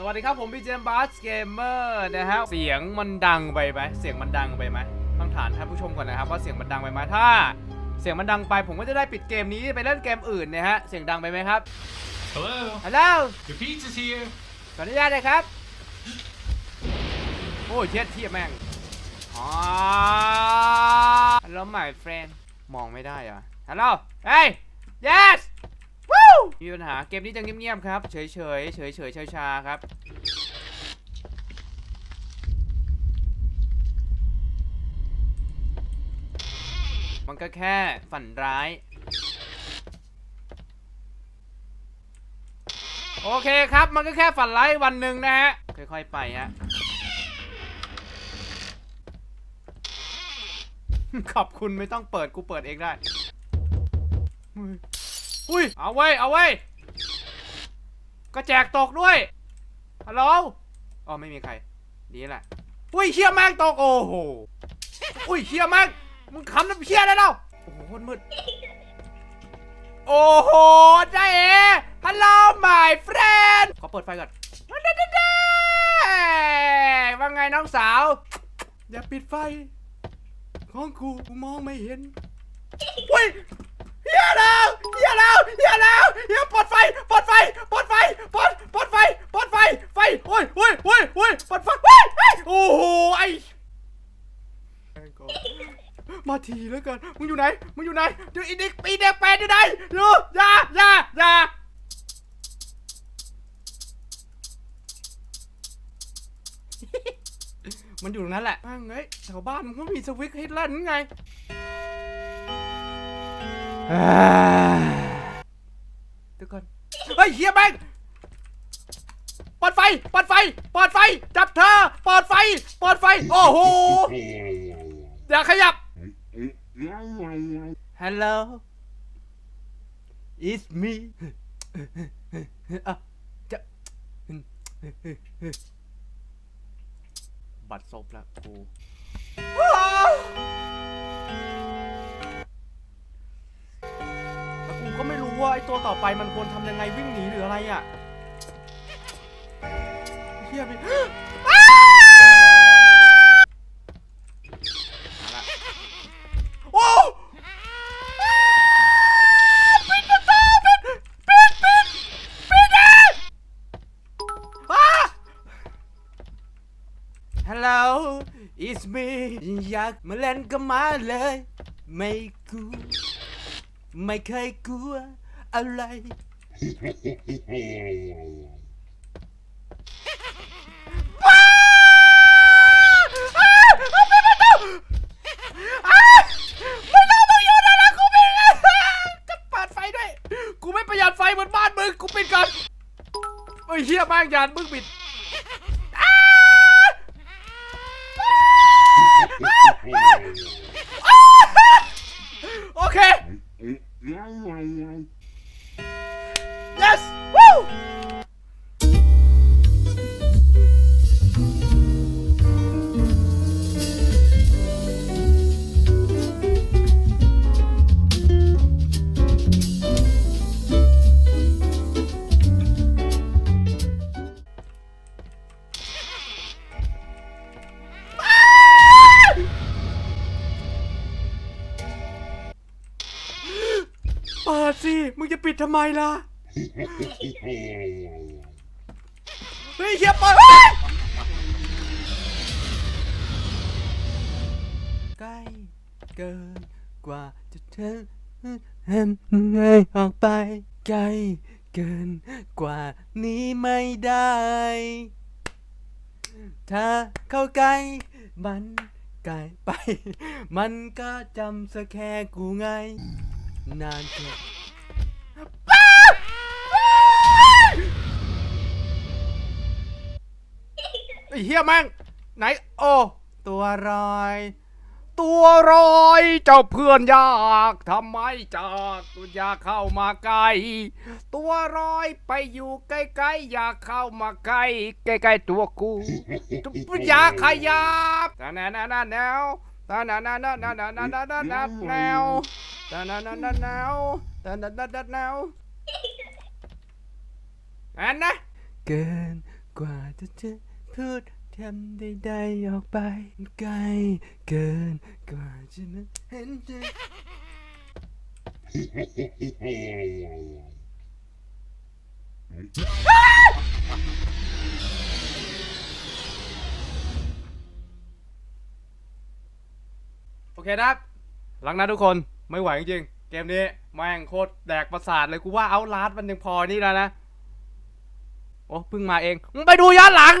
สวัสดีครับผมพี่เจมส์บัสเกมเมอร์นะฮะเสียงมันดังไปไหมเสียงมันดังไปไหมต้องถามท่านผู้ชมก่อนนะครับว่าเสียงมันดังไปไหมถ้า เสียงมันดังไปผมก็จะได้ปิดเกมนี้ไปเล่นเกมอื่นนะฮะเสียงดังไปไหมครับ Hello, ฮัลโหล your pizza's here. ขออนุญาตนะครับ โอ้ยเทียดเทียบแม่งอ๋อฮัลโหล my friend มองไม่ได้เหรอะฮัลโหลเฮ้ย yes วู้ มีปัญหาเกมนี้จะเงียบๆครับ เฉยๆเฉยเฉยเฉยๆชาๆครับมันก็แค่ฝันร้าย โอเคครับมันก็แค่ฝันร้ายวันหนึ่งนะฮะ ค่อย ๆ ไปฮะ ขอบคุณไม่ต้องเปิดกูเปิดเองได้ อุ้ยอุ้ย เอาไว้ยเอาไว้ยก็แจกตกด้วย ฮัลโหล อ๋อ ไม่มีใคร ดีแหละ อุ้ยเชี่ยแม่งตก โอ้โห อุ้ยเชี่ยแม่งมึงคำน้ำเชี่ยได้แล้วโอ้โหมืด โอ้โหจ้าเอ๋ฮัลโหล my friend ขอเปิดไฟก่อนว่าไงน้องสาว อย่าปิดไฟ ของกูกูมองไม่เห็นอุ้ย เฮียแล้วเฮียแล้วเฮียแล้วเฮียปลดไฟปลดไฟปลดไฟปลดปลดไฟปลดไฟไฟโอ้ยโอ้ยโอ้ยโอ้ยปลดไฟเฮ้ยเฮ้ยโอ้โหไอ้มาทีแล้วกันมึงอยู่ไหนมึงอยู่ไหนเดี๋ยวอีเด็กอีเด็กแปดอยู่ไหนอยู่อย่าอย่าอย่ามันอยู่ตรงนั้นแหละแม่งเอ้ยแถวบ้านมึงก็มีสวิตช์ให้เล่นไง เดี๋ยวก่อนเฮ้ยเฮียแม่งเปิดไฟเปิดไฟเปิดไฟ จับเธอเปิดไฟเปิดไฟ โอ้โห อย่าขยับ Hello It's me อะจะบัตรซบแล้วกู รู้ว่าไอตัวต่อไปมันควรทำยังไงวิ่งหนีหรืออะไรอะเฮียไปโอ้ปิดประตูปิดปิดปิดปิดอะอะ Hello it's me อยากมาเล่นก็มาเลย ไม่กลัวไม่เคยกลัว อะไร ว้าวอ้าวเอาปิดประตูอ้าวไม่ต้องมึงอยู่นั่นนะกูไม่จะเปิดไฟด้วย กูไม่ประหยัดไฟเหมือนบ้านมึง กูปิดก่อนเฮ้ยเฮียบ้างยานมึงปิด เปิดสิ มึงจะปิดทำไมล่ะ เฮ้ยเฮียเปิดเฮ้ยใกล้เกินกว่าจะเธอเห็นไงออกไปใกล้เกินกว่านี้ไม่ได้ ถ้าเข้าใกล้มันไกลไป มันก็จำสแค่กูไง นานเกินไอ้เฮียแม่งไหน โอ้ ตัวรอย ตัวรอย เจ้าเพื่อนยากทำไมจากอยากเข้ามาใกล้ ตัวรอยไปอยู่ใกล้ๆ อยากเข้ามาใกล้ ใกล้ๆตัวกูอย่าขยับนานานานาแนว นานานานานานานานานานาแนวนานานานาแนวนานานานาแนวอันนะเกินกว่าจะจะพูดทำใดๆออกไปไกลเกินกว่าจะมาเห็นใจโอ เคนะครับหลังนะทุกคนไม่ไหวจริงๆเกมนี้แม่งโคตรแดกประสาทเลยกูว่าเอาลาดมันยังพอนี่แล้วนะ โอ้เพิ่งมาเองมึงไปดูย้อนหลัง